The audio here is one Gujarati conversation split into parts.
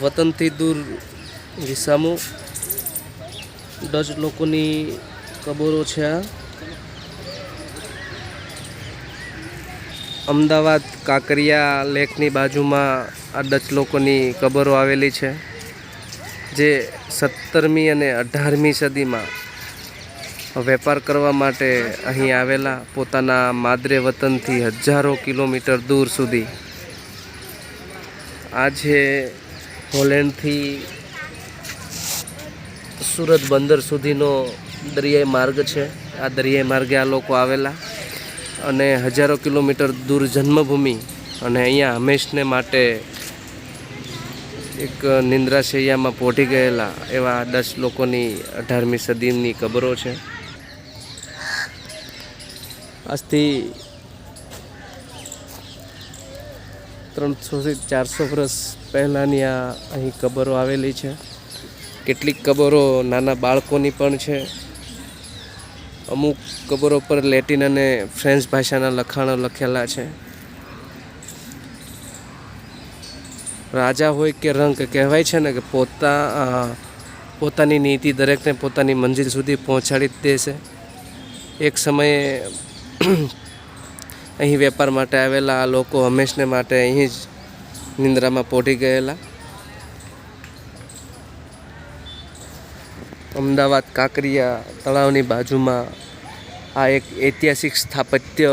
વતનથી દૂર વિસામો. ડચ લોકોની કબરો છે આ. અમદાવાદ કાંકરિયા લેકની બાજુમાં આ ડચ લોકોની કબરો આવેલી છે, જે સત્તરમી અને અઢારમી સદીમાં વેપાર કરવા માટે અહીં આવેલા પોતાના માદરે વતનથી હજારો કિલોમીટર દૂર સુધી. આ છે હોલેન્ડથી સુરત બંદર સુધીનો દરિયાઈ માર્ગ છે. આ દરિયાઈ માર્ગે આ લોકો આવેલા અને હજારો કિલોમીટર દૂર જન્મભૂમિ અને અહીંયા હંમેશને માટે એક નિંદ્રાશૈયામાં પહોંચી ગયેલા એવા દસ લોકોની અઢારમી સદીની કબરો છે. આજથી ત્રણસોથી ચારસો વર્ષ પહેલાંની આ અહીં કબરો આવેલી છે. કેટલીક કબરો નાના બાળકોની પણ છે. અમુક કબરો પર લેટિન અને ફ્રેન્ચ ભાષાના લખાણો લખેલા છે. રાજા હોય કે રંક કહેવાય છે ને કે પોતા પોતાની નીતિ દરેકને પોતાની મંજિલ સુધી પહોંચાડી જ દેશે. એક સમયે અહીં વેપાર માટે આવેલા આ લોકો હંમેશને માટે અહીં જ નિંદ્રામાં પોઢી ગયેલા. અમદાવાદ કાંકરિયા તળાવની બાજુમાં આ એક ઐતિહાસિક સ્થાપત્ય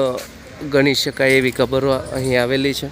ગણી શકાય એવી કબરો અહીં આવેલી છે.